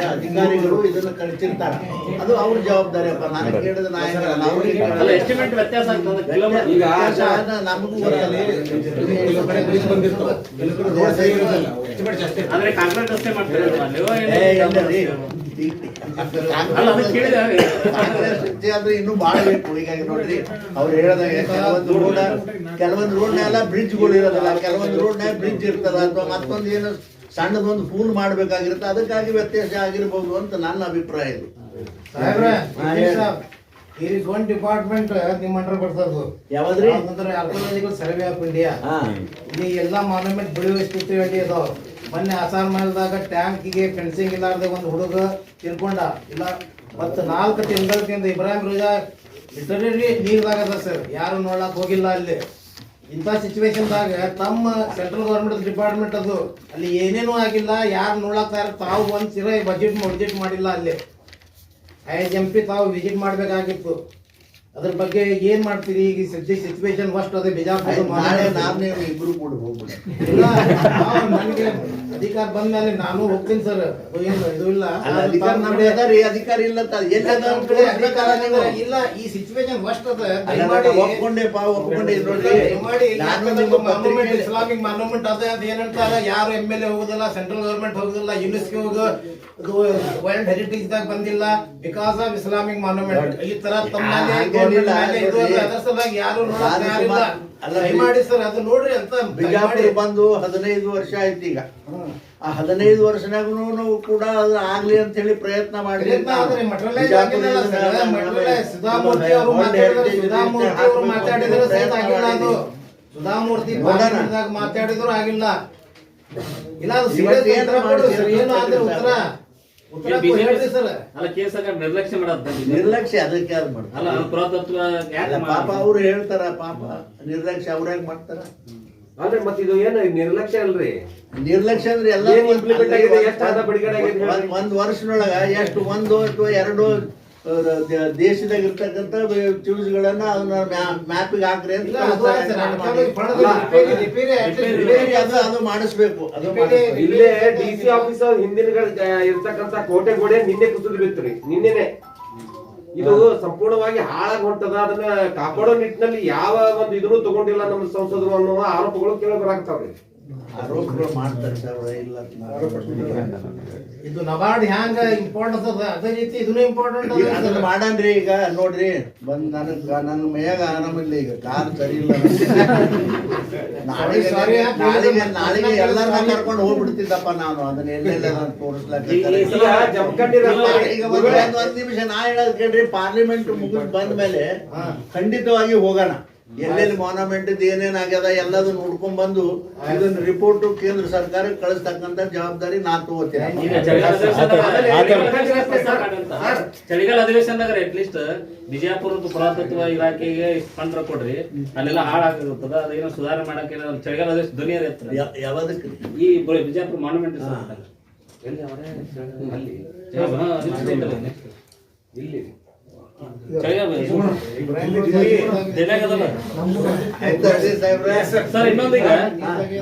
ಅಧಿಕಾರಿಗಳು ಇದನ್ನ ಕಳಿಸಿರ್ತಾರೆ. ಅದು ಅವ್ರ ಜವಾಬ್ದಾರಿ ಅಪ್ಪ. ನಾನು ಕೇಳಿದ ನಮಗೂ ಗೊತ್ತಲ್ಲ. ಬ್ರಿಡ್ಜ್ ಅಂದ್ರೆ ಇನ್ನೂ ಬಾಳ ಬೇಕು ಹೀಗಾಗಿ ನೋಡ್ರಿ. ಅವ್ರು ಹೇಳ್ದಾಗ ಕೆಲವೊಂದು ರೋಡ್ ಕೆಲವೊಂದು ರೋಡ್ನೆಲ್ಲ ಬ್ರಿಡ್ಜ್ಗಳು ಇರೋದಿಲ್ಲ. ಕೆಲವೊಂದು ರೋಡ್ನ್ಯಾಗ ಬ್ರಿಡ್ಜ್ ಇರ್ತದ ಅಥವಾ ಮತ್ತೊಂದು ಏನೋ ಸಣ್ಣದೊಂದು ಪೂಲ್ ಮಾಡ್ಬೇಕಾಗಿರುತ್ತೆ. ಅದಕ್ಕಾಗಿ ವ್ಯತ್ಯಾಸ ಆಗಿರ್ಬೋದು ಅಂತ ನನ್ನ ಅಭಿಪ್ರಾಯ ಇದು. ಇರ್ ಇಸ್ ಒನ್ ಡಿಪಾರ್ಟ್ಮೆಂಟ್ ನಿಮ್ಮ ಅಂಡರ್ ಬರ್ತದ ಯಾವ್ದ್ರಿ? ಆರ್ಕೋಲಾಜಿಕಲ್ ಸರ್ವೆ ಆಫ್ ಇಂಡಿಯಾ ಈ ಇಲ್ಲಿ ಎಲ್ಲಾ ಮಾನ್ಯುಮೆಂಟ್ ಬೆಳೆಯುವ ಸ್ಥಿತಿ ಅಡಿ ಅದಾವ. ಮೊನ್ನೆ ಅಸಾರ್ ಮೇಲ್ದಾಗ ಟ್ಯಾಂಕಿಗೆ ಫೆನ್ಸಿಂಗ್ ಇಲ್ಲಾರ್ದೆ ಒಂದು ಹುಡುಗ ತಿನ್ಕೊಂಡ. ಇಲ್ಲ, ಮತ್ತು ನಾಲ್ಕು ತಿಂಗಳಿಂದ ಇಬ್ರಾಹಿಂ ರೋಜಾ ಲಿಟರಲಿ ನೀರ್ದಾಗದ ಸರ್. ಯಾರು ನೋಡಕ್ ಹೋಗಿಲ್ಲ ಅಲ್ಲಿ. ಇಂಥ ಸಿಚುವೇಶನ್ದಾಗ ತಮ್ಮ ಸೆಂಟ್ರಲ್ ಗೌರ್ಮೆಂಟ್ ಡಿಪಾರ್ಟ್ಮೆಂಟ್ ಅದು. ಅಲ್ಲಿ ಏನೇನೂ ಆಗಿಲ್ಲ, ಯಾರು ನೋಡ್ಲಾಕ್ ತಯಾರ ತಾವು ಒಂದು ಸಿರ ಬಜೆಟ್ ಬಜೆಟ್ ಮಾಡಿಲ್ಲ ಅಲ್ಲಿ. ಐ ಎಂ ಪಿ ತಾವು ವಿಸಿಟ್ ಮಾಡಬೇಕಾಗಿತ್ತು. ಅದ್ರ ಬಗ್ಗೆ ಏನ್ ಮಾಡ್ತೀರಿ? ಈಗ ಸದ್ಯ ಸಿಚುವೇಶನ್ ಫಸ್ಟ್ ಅದೇ ಬಿಜಾಪುರ ನಾಳೆ ನಾನು ನೀವು ಇಬ್ರು ಕೂಡ ಹೋಗ್ಬಿಡ. ನನಗೆ ಅಧಿಕಾರ ಬಂದ ಮೇಲೆ ನಾನು ಹೋಗ್ತೀನಿ ಸರ್ ಏನು ಇದು ಇಲ್ಲ. ಅಧಿಕಾರ ನಮ್ಗೆ ಅದಾರಿ ಅಧಿಕಾರ ಇಲ್ಲ ಅಂತ. ಎಲ್ಲಿ ಇಲ್ಲ. ಈ ಸಿಚುವೇಶನ್ ಫಸ್ಟ್ ಅದ. ದಯಮಾಡಿ ಒಪ್ಕೊಂಡೆಪ್ಪ ಒಪ್ಕೊಂಡೆ ನೋಡಿ ದಯಮಾಡಿ ನಾನು ನಿಮ್ಮ ಮಾನ್ಯುಮೆಂಟ್ ಇಸ್ಲಾಮಿಕ್ ಮಾನ್ಯುಮೆಂಟ್ ಅದ ಅದೇನಂತಾರ ಯಾರು ಎಂ ಎಲ್ ಎ ಹೋಗುದಿಲ್ಲ ಸೆಂಟ್ರಲ್ ಗವರ್ಮೆಂಟ್ ಹೋಗುದಿಲ್ಲ ಯುನೆಸ್ಕೋ ಹೋಗ ವರ್ಲ್ಡ್ ಹೆರಿಟೇಜ್ ದಾಗ ಬಂದಿಲ್ಲ. ಬಿಕಾಸ್ ಆಫ್ ಇಸ್ಲಾಮಿಕ್ ಮಾನ್ಯುಮೆಂಟ್ ಈ ತರ ತಮ್ಮ ಮೇಲೆ ಅದ್ರ ಸಲುವಾಗಿ ಯಾರು ನೋಡಕ್ ನಾನು ತಯಾರಿಲ್ಲ ಸುಮಾರ್- ಅಲ್ಲ ದಯಮಾಡಿ ಸರ್ ಅದು ನೋಡ್ರಿ ಅಂತ ಬಿಜಾಪುರ ದಯಮಾಡಿ. ಬಂದು ಹದಿನೈದು ವರ್ಷ ಆಯ್ತು ಈಗ. ಆ ಹದಿನೈದು ವರ್ಷನಾಗೂ ಕೂಡ ಅದು ಆಗ್ಲಿ ಅಂತ ಹೇಳಿ ಪ್ರಯತ್ನ ಮಾಡಿ ಪ್ರಯತ್ನ ಆದ್ರೆ materialize ಆಗಿಲ್ಲ ಸರ್. materialize ಸುಧಾಮೂರ್ತಿ ಅವರು ಮಾತಾಡಿದ್ರು ಸುಧಾಮೂರ್ತಿ ಅವರು ಮಾತಾಡಿದ್ರು ಸಹಿತ ಆಗಿಲ್ಲ ಅದು. ಸುಧಾಮೂರ್ತಿ ನೋಡೋಣ. ಮಾತಾಡಿದ್ರು ಆಗಿಲ್ಲ. ಇಲ್ಲ ಅದು ಇವತ್ತು ಏನು ಸರ್. ಉತ್ತರ. ನಿರ್ಲಕ್ಷ್ಯ ಮಾಡತ್ತ ನಿರ್ಲಕ್ಷ್ಯ ಅದಕ್ಕೆ ಅದು ಅಲ್ಲ ಮಾಡ್ತಾರೆ ಪಾಪ ಅವ್ರು ಹೇಳ್ತಾರ ಪಾಪ ನಿರ್ಲಕ್ಷ್ಯ ಅವ್ರಾಗ ಮಾಡ್ತಾರ? ಆದ್ರೆ ಮತ್ತೆ ಇದು ಏನು ನಿರ್ಲಕ್ಷ್ಯ ಅಲ್ರಿ? ನಿರ್ಲಕ್ಷ್ಯ ಅಂದ್ರೆ ಎಲ್ಲ? ಒಂದ್- ವರ್ಷದೊಳಗ ಎಷ್ಟು ಒಂದು ಅಥವಾ ಎರಡು ದೇಶದಾಗ ಇರ್ತಕ್ಕಂಥ ಟ್ಯೂಸ್ಗಳನ್ನ ಅದನ್ನ ಮ್ಯಾಪಿಗೆ ಹಾಕ್ರಿ ಅಂತ ಅದು ಮಾಡಿಸ್ಬೇಕು. ಅದು ಇಲ್ಲೇ ಡಿ ಸಿ ಆಫೀಸ್ ಹಿಂದಿನ ಇರ್ತಕ್ಕಂತ ಕೋಟೆ ಗೋಡೆ ನಿನ್ನೆ ಕುಸಿದು ಬಿತ್ರಿ ನಿನ್ನೆನೆ. ಇದು ಸಂಪೂರ್ಣವಾಗಿ ಹಾಳಾಗಿ ಹೊಂಟದ ಅದನ್ನ ಕಾಪಾಡೋ ನಿಟ್ಟಿನಲ್ಲಿ ಯಾವ ಒಂದು ಇದನ್ನು ತಗೊಂಡಿಲ್ಲ ನಮ್ಮ ಸಂಸದರು ಅನ್ನೋ ಆರೋಪಗಳು ಕೇಳಿ ಬರಾಕ್ತಾವ್ರಿ ಆರೋಪಗಳು ಮಾಡ್ತಾರೆ ಸರ್ ಇಲ್ಲ ಅಂತ ನಾನು ಇದು ನಬಾರ್ಡ್ ಹ್ಯಾಂಗ ಇಂಪಾರ್ಟೆನ್ಸ್ ಅದ ಅದೇ ರೀತಿ ಇದನ್ನು ಇಂಪಾರ್ಟೆಂಟ್ ಅದ ಅದನ್ನ. ಮಾಡನ್ರಿ ಈಗ ನೋಡ್ರಿ ಬಂದ್ ನನಗ್ ನನ್ನ ಮೈಯಾಗ ಆರಾಮಿಲ್ಲ ಈಗ ಕಾರ್ ಸರಿ ಇಲ್ಲ ನಾಳೆಗೆ ನಾಳೆ ನಾಳೆಗೆ ನಾಳೆಗೆ sorry. ಕರ್ಕೊಂಡು ಹೋಗ್ಬಿಡ್ತಿದ್ದಪ್ಪ ನಾನು ಅದನ್ನ ಎಲ್ಲೆಲ್ಲ ತೋರಿಸ್ಲಾಕ ಈಗ ಒಂದ್ ನಿಮಿಷ ನಾ ಹೇಳೋದ್ ಕೇಳ್ರಿ ಪಾರ್ಲಿಮೆಂಟ್ ಮುಗಿದ್ ಬಂದ್ಮೇಲೆ ಹಾ. ಖಂಡಿತವಾಗಿ ಹೋಗೋಣ ಎಲ್ಲೆಲ್ಲಿ ಮಾನ್ಯುಮೆಂಟ್ ಏನೇನ್ ಆಗ್ಯದ ಎಲ್ಲದನ್ನ ನೋಡ್ಕೊಂಡ್ ಬಂದು ಇದನ್ನ ರಿಪೋರ್ಟ್ ಕೇಂದ್ರ ಸರ್ಕಾರಕ್ಕೆ ಕಳಿಸ್ತಕ್ಕಂತ ಜವಾಬ್ದಾರಿ ನಾ ತಗೋತೀನಿ ಚಳಿಗಾಲ ಅಧಿವೇಶನದಾಗ ಅಟ್ಲೀಸ್ಟ್ ಬಿಜಾಪುರದ ಪುರಾತತ್ವ ಇಲಾಖೆಗೆ ಫಂಡ್ ಕೊಡ್ರಿ ಅಲ್ಲೆಲ್ಲ ಹಾಳಾಗಿರುತ್ತದ ಅದೇನೋ ಸುಧಾರಣೆ ಮಾಡಕ್ಕೆ ಚಳಿಗಾಲ ಅಧಿವೇಶನ ಧ್ವನಿ ಎತ್ತರ ಯ- ಈ ಬಿಜಾಪುರ ಮಾನ್ಯುಮೆಂಟ್ ಅಲ್ಲಿ ಇಲ್ಲಿ ಸರ್ ಇನ್ನೊಂದೀಗ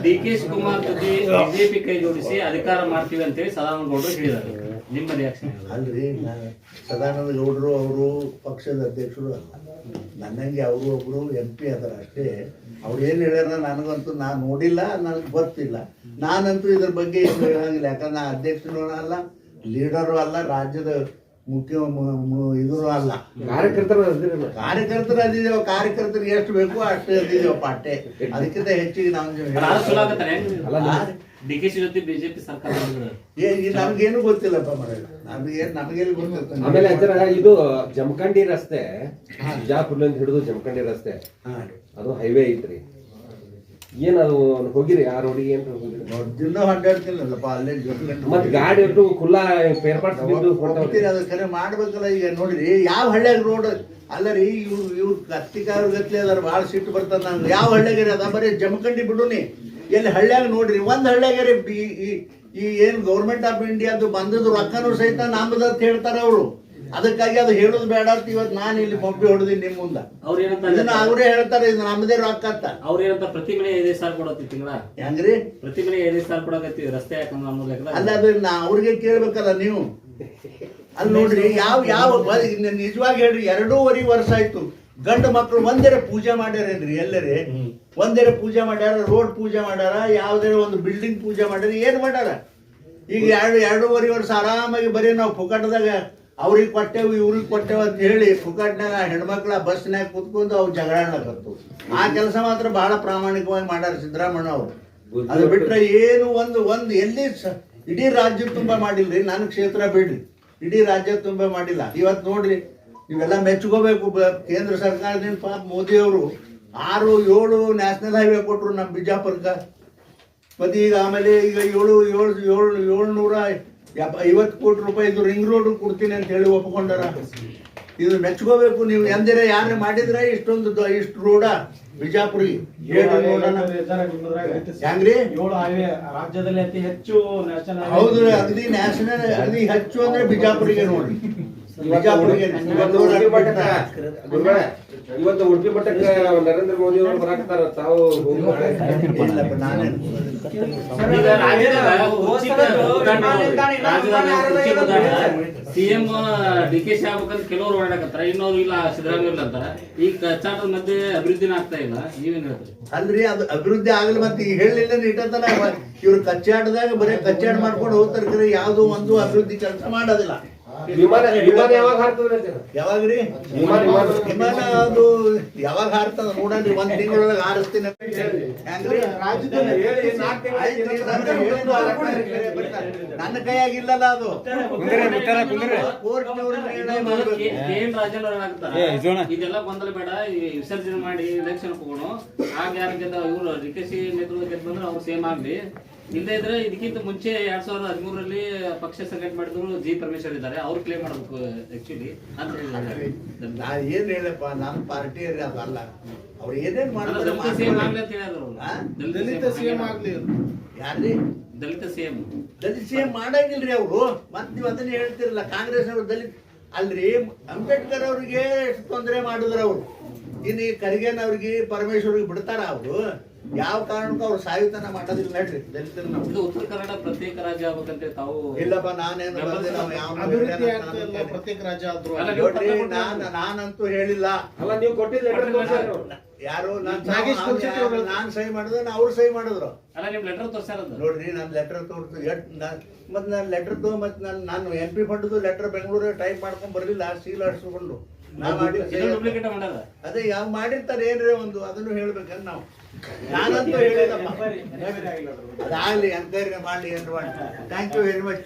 ಡಿ ಕೆ ಶಿವಕುಮಾರ್ ಜೊತೆ ಬಿಜೆಪಿ ಕೈ ಜೋಡಿಸಿ ಅಧಿಕಾರ ಮಾಡ್ತೀವಿ ಅಂತೇಳಿ ಸದಾನಂದ ಗೌಡರು ಹೇಳಿದ್ದಾರೆ. ನಿಮ್ಮ ರಿಯಾಕ್ಷನ್ ಅಲ್ರಿ ಸದಾನಂದ ಗೌಡರು ಅವರು ಪಕ್ಷದ ಅಧ್ಯಕ್ಷರು ಅಲ್ಲ. ನನ್ನಂಗೆ ಅವರು ಒಬ್ರು ಎಂ ಪಿ ಅದಾರ ಅಷ್ಟೇ. ಅವ್ರು ಏನ್ ಹೇಳ್ಯಾರ ನನಗಂತೂ ನಾನು ನೋಡಿಲ್ಲ ನನಗೆ ಗೊತ್ತಿಲ್ಲ. ನಾನಂತೂ ಇದ್ರ ಬಗ್ಗೆ ಏನು ಹೇಳಂಗಿಲ್ಲ. ಯಾಕಂದ್ರೆ ನಾ ಅಧ್ಯಕ್ಷರು ಅಲ್ಲ ಲೀಡರು ಅಲ್ಲ ರಾಜ್ಯದ ಮುಖ್ಯ ಇದೂ ಅಲ್ಲ. ಕಾರ್ಯಕರ್ತರು ಅದಿರಲ್ಲ. ಕಾರ್ಯಕರ್ತರು ಅದಿದೇವ ಕಾರ್ಯಕರ್ತರಿಗೆ ಎಷ್ಟು ಬೇಕು ಅಷ್ಟು ಅದಿದ್ದೇವೆ ಪಾಟೆ ಅದಕ್ಕಿಂತ ಹೆಚ್ಚಿಗೆ ನಾವು ಅಲ್ಲ ಡಿ ಕೆ ಜೊತೆ ಬಿಜೆಪಿ ಸರ್ಕಾರ ಮಾಡಿದ್ರೆ. ಏ ಈ ನಮ್ಗೇನು ಗೊತ್ತಿಲ್ಲಪ್ಪ ಮರ ನಮ್ಗೆ ನಮಗೆಲ್ಲಿ ಗೊತ್ತಿರ್ತದೆ ಆಮೇಲೆ ಇದು ಜಮಖಂಡಿ ರಸ್ತೆ ಬಿಜಾಪುರ್ಲಿಂದ ಹಿಡಿದು ಜಮಖಂಡಿ ರಸ್ತೆ ಹಾ. ಅದು ಹೈವೇ ಐತ್ರಿ. ಏನ್ ಅದು ಹೋಗಿರಿ ಆ ರೋಡಿಗೆ ಏನ್ ಹೋಗಿರಿ? ದಿನ ಅಡ್ಡಾಡ್ತಿಲ್ಲಪ್ಪ ಅಲ್ಲೇ ಜೊತೆಗೆ ಮತ್ ಗಾಡಿ ಇಟ್ಟು ಖುಲ್ಲಾ ಪೇರ್ಪಾಟ್. ಹೋಗ್ತೀರಿ ಅದು ಮಾಡ್ಬೇಕಲ್ಲ ಈಗ ನೋಡ್ರಿ ಯಾವ ಹಳ್ಳಿಯಾಗ ರೋಡ್ ಅಲ್ಲ ರೀ ಇವ್ರು ಇವ್ರು ಕತ್ತಿಕಾರ ಗತ್ಲೆ ಅದಾರ ಭಾಳ ಸಿಟ್ಟು ಬರ್ತದ ನಾನು ಯಾವ ಹಳ್ಳಿಯಾಗ ಅದ ಬರೀ ಜಮಖಂಡಿ ಬಿಡುನಿ. ಎಲ್ಲಿ ಹಳ್ಳ್ಯಾಗ ನೋಡ್ರಿ ಒಂದ್ ಹಳ್ಳಿಯಾಗ ಈ ಏನ್ ಗೌರ್ಮೆಂಟ್ ಆಫ್ ಇಂಡಿಯಾದು ಬಂದದ್ದು ರೊಕ್ಕನೂ ಸಹಿತ ನಾಮದ ಅಂತ ಹೇಳ್ತಾರ ಅವರು. ಅದಕ್ಕಾಗಿ ಅದು ಹೇಳೋದು ಬೇಡ ಅಂತ ಇವತ್ತು ನಾನು ಇಲ್ಲಿ ಪಂಪಿ ಹೊಡೆದಿನಿ ನಿಮ್ ಮುಂದ. ಇದನ್ನ ಅವರೇ ಹೇಳ್ತಾರೆ ಇದು ನಮ್ಮದೇ ರೊಕ್ಕ ಅಂತ ಅವ್ರ ಏನಂತ ಪ್ರತಿ ಮನೆ ಐದೈದು ಸಾವಿರ ಕೊಡತ್ತಿ ತಿಂಗಳ? ಹೆಂಗ್ರಿ? ಪ್ರತಿ ಮನೆ ಐದೈದು ಸಾವಿರ ಕೊಡಕತ್ತೀವಿ ರಸ್ತೆ ಯಾಕಂದ್ರೆ ನಮ್ಮ ಲೆಕ್ಕ ಅಲ್ಲ ಅದು ನಾ ಅವ್ರಿಗೆ ಕೇಳ್ಬೇಕಲ್ಲ ನೀವು. ಅಲ್ಲಿ ನೋಡ್ರಿ ಯಾವ ಯಾವ ನಿಜವಾಗಿ ಹೇಳ್ರಿ ಎರಡೂವರೆ ವರ್ಷ ಆಯ್ತು. ಗಂಡು ಮಕ್ಕಳು ಒಂದೇರೆ ಪೂಜೆ ಮಾಡ್ಯಾರೇನ್ರಿ ಎಲ್ಲರೇ? ಒಂದೇರೆ ಪೂಜೆ ಮಾಡ್ಯಾರ ರೋಡ್ ಪೂಜೆ ಮಾಡ್ಯಾರ ಯಾವ್ದಾರ ಒಂದು ಬಿಲ್ಡಿಂಗ್ ಪೂಜೆ ಮಾಡ್ಯಾರ ಏನ್ ಮಾಡ್ಯಾರ? ಈಗ ಎರಡು ಎರಡೂವರೆ ವರ್ಷ ಆರಾಮಾಗಿ ಬರೀ ನಾವು ಪುಕಟ್ದಾಗ ಅವ್ರಿಗೆ ಕೊಟ್ಟೆವು ಇವ್ರಿಗೆ ಕೊಟ್ಟೆವು ಅಂತ ಹೇಳಿ ಫುಕಟ್ನಾಗ ಹೆಣ್ಮಕ್ಳ ಬಸ್ನಾಗ ಕುತ್ಕೊಂಡು ಅವು ಜಗಳಾಡ್ಲಕತ್ತು ಆ ಕೆಲಸ ಮಾತ್ರ ಬಹಳ ಪ್ರಾಮಾಣಿಕವಾಗಿ ಮಾಡ್ಯಾರ ಸಿದ್ದರಾಮಣ್ಣ ಅವರು. ಅದು ಬಿಟ್ರೆ ಏನು ಒಂದು ಒಂದು ಎಲ್ಲಿ ಇಡೀ ರಾಜ್ಯ ತುಂಬ ಮಾಡಿಲ್ರಿ ನನ್ನ ಕ್ಷೇತ್ರ ಬಿಡ್ರಿ ಇಡೀ ರಾಜ್ಯ ತುಂಬ ಮಾಡಿಲ್ಲ. ಇವತ್ತು ನೋಡ್ರಿ ಇವೆಲ್ಲ ಮೆಚ್ಕೋಬೇಕು ಕೇಂದ್ರ ಸರ್ಕಾರದಿಂದ ಪಾಪ ಮೋದಿ ಅವರು ಆರು ಏಳು ನ್ಯಾಷನಲ್ ಹೈವೇ ಕೊಟ್ಟರು ನಮ್ಮ ಬಿಜಾಪುರಕ್ಕೆ ಮತ್ತು ಈಗ ಆಮೇಲೆ ಈಗ ಏಳು ಏಳು ಏಳು ಏಳ್ನೂರ ಎಪ್ಪ ಐವತ್ತು ಕೋಟಿ ರೂಪಾಯಿ ಇದು ರಿಂಗ್ ರೋಡ್ ಕೊಡ್ತೀನಿ ಅಂತ ಹೇಳಿ ಒಪ್ಕೊಂಡಾರ? ಇದು ಮೆಚ್ಕೋಬೇಕು ನೀವು ಎಂದರೆ ಯಾರು ಮಾಡಿದ್ರೆ ಇಷ್ಟೊಂದು ಇಷ್ಟು ರೋಡ ಬಿಜಾಪುರಿ ಹೆಂಗ್ರಿ? ರಾಜ್ಯದಲ್ಲಿ ಅತಿ ಹೆಚ್ಚು ಹೌದು ಅಗದಿ ನ್ಯಾಷನಲ್ ಅಗದಿ ಹೆಚ್ಚು ಅಂದ್ರೆ ಬಿಜಾಪುರಿಗೆ ನೋಡ್ರಿ. ಬಿಜಾಪುರಿಗೆ ಇವತ್ತು ಉಡುಪಿ ಮಠಕ್ಕೆ ನರೇಂದ್ರ ಮೋದಿ ಅವರು ಬರಾಕತ್ತಾರ ತಾವು ಸಿಎಂ ಡಿ ಕೆ ಶಿ ಆಗ್ಬೇಕಂತ ಕೆಲವರು ಓಡಾಡಕತ್ತಾರ ಇನ್ನೊಂದು ಇಲ್ಲ ಸಿದ್ದರಾಮಯ್ಯ ಅಂತಾರ ಈ ಕಚ್ಚಾಟದ ಮಧ್ಯೆ ಅಭಿವೃದ್ಧಿನ ಆಗ್ತಾ ಇಲ್ಲ ನೀವೇನ್ ಹೇಳ್ತೀರಿ ಅಲ್ರಿ, ಅದು ಅಭಿವೃದ್ಧಿ ಆಗಲಿ ಮತ್ತೆ ಈಗ ಹೇಳಿಲ್ಲ ಇಟ್ಟತನ ಇವ್ರು ಕಚ್ಚಾಟದಾಗ ಬರೀ ಕಚ್ಚಾಟ ಮಾಡ್ಕೊಂಡು ಹೋಗ್ತಾರ ಯಾವ್ದು ಒಂದು ಅಭಿವೃದ್ಧಿ ಕೆಲಸ ಮಾಡೋದಿಲ್ಲ. ವಿಮಾನ ವಿಮಾನ ಯಾವಾಗ ಹಾರ್ತದ್ರಿ? ಯಾವಾಗ್ರಿ? ವಿಮಾನ ವಿಮಾನ ಅದು ಯಾವಾಗ ಹಾರ್ತದ? ನೋಡ್ರಿ ಒಂದ್ ತಿಂಗಳೊಳಗೆ ಹಾರಿಸ್ತೀನಿ ಹೆಂಗ್ರಿ. ನನ್ನ ಕೈಯಾಗಿಲ್ಲಲ್ಲ ಅದು. ಇದೆಲ್ಲ ಗೊಂದಲ ಬೇಡ. ವಿಸರ್ಜನೆ ಮಾಡಿ ಎಲೆಕ್ಷನ್ ಹೋಗೋಣ ಆಗ ಯಾರು ಗೆದ್ದ ಇವರು ಡಿ ಕೆ ಸಿ ನೇತೃತ್ವ ಗೆದ್ದು ಬಂದ್ರೆ ಅವ್ರು ಸೇಮ್ ಆಗ್ಲಿ. ಇಲ್ಲದೇ ಇದ್ರೆ ಇದಕ್ಕಿಂತ ಮುಂಚೆ ಎರಡ್ ಸಾವಿರದ ಹದಿಮೂರರಲ್ಲಿ ಪಕ್ಷ ಸಂಘಟನೆ ಮಾಡಿದ್ರು ಜಿ ಪರಮೇಶ್ವರ್ ಇದ್ದಾರೆ. ಅವ್ರು ಕ್ಲೇಮ್ ಮಾಡ್ಬೇಕು ಆಕ್ಚುಲಿ ಅಂತ ಹೇಳಿ ನಾ ಏನ್ ಹೇಳಪ್ಪ ನಮ್ಮ ಪಾರ್ಟಿ ಅದಲ್ಲ ಅವ್ರು ಏನೇನ್ ಮಾಡಿದ್ರು ಮಾಡ್ತಾರೆ ಸಿಎಂ ಆಗ್ಲಿ ಅಂತ ಹೇಳಿದ್ರು? ದಲಿತ ಸಿಎಂ ಆಗ್ಲಿ. ಯಾರ್ರಿ? ದಲಿತ ಸಿಎಂ ದಲಿತ ಸಿಎಂ ಮಾಡಂಗಿಲ್ರಿ ಅವರು. ಮತ್ ನೀವು ಅದನ್ನ ಹೇಳ್ತಿರಲ್ಲ ಕಾಂಗ್ರೆಸ್ ಅವರು ದಲಿತ ಅಲ್ರಿ ಅಂಬೇಡ್ಕರ್ ಅವ್ರಿಗೆ ಎಷ್ಟು ತೊಂದರೆ ಮಾಡಿದ್ರು ಅವ್ರು. ಇನ್ನು ಈ ಖರ್ಗೆನ್ ಅವ್ರಿಗೆ ಪರಮೇಶ್ವರ್ಗೆ ಬಿಡ್ತಾರ ಅವರು? ಯಾವ ಕಾರಣಕ್ಕೂ ಅವ್ರು ಸಾಯುತನ ಮಾಡೋದಿಲ್ಲ ನೋಡ್ರಿ. ದಲಿತರು ನಾವು ಇದು ಉತ್ತರ ಕನ್ನಡ ಪ್ರತ್ಯೇಕ ರಾಜ್ಯ ಆಗ್ಬೇಕಂತ ತಾವು. ಇಲ್ಲಪ್ಪ ನಾನೇನು ಅಭಿವೃದ್ಧಿ ಆಗ್ತಾ ಇಲ್ಲ ಪ್ರತ್ಯೇಕ ರಾಜ್ಯ ಆದ್ರೂ ಅಲ್ಲ, ನೀವು ನೋಡ್ರಿ ನಾನ್ ನಾನಂತೂ ಹೇಳಿಲ್ಲ. ಅಲ್ಲ ನೀವು ಕೊಟ್ಟಿದ್ದ ಲೆಟರ್ ಯಾರು ನಾನ್ ನಾಗೇಶ್ ಕುಲಕರ್ಣಿ ಅವರು- ನಾನ್ ಸಹಿ ಮಾಡಿದ್ರು ಅವ್ರು ಸಹಿ ಮಾಡಿದ್ರು. ಅಲ್ಲ ನಿಮ್ ಲೆಟರ್ ತೋರ್ಸಾರದು ನೋಡ್ರಿ ನಾನು ಲೆಟರ್ ತೋರ್ತು ಎಟ್ ಮತ್ ನಾನು ಲೆಟರ್ ತೋ ಮತ್ತೆ ನಾನು ನಾನು ಎಂ ಪಿ ಫಂಡ್ದು ಲೆಟರ್ ಬೆಂಗಳೂರಿಗೆ ಟೈಪ್ ಮಾಡ್ಕೊಂಡ್ ಬರ್ಲಿಲ್ಲ ಸೀಲ್ ಆಡಿಸ್ಕೊಂಡು. ನಾ ಮಾಡಿ ಡೂಪ್ಲಿಕೇಟ್ ಮಾಡ್ಯಾರ? ಅದೇ ಯಾವ ಮಾಡಿರ್ತಾರೆ ಏನ್ರೀ ಒಂದು ಅದನ್ನು ಹೇಳ್ಬೇಕಂತ ನಾವು. ನಾನಂತೂ ಹೇಳಿದಪ್ಪ ಅದಾಗ್ಲಿ ಅಂತ ಮಾಡ್ಲಿ ಅಂತ. Thank you very much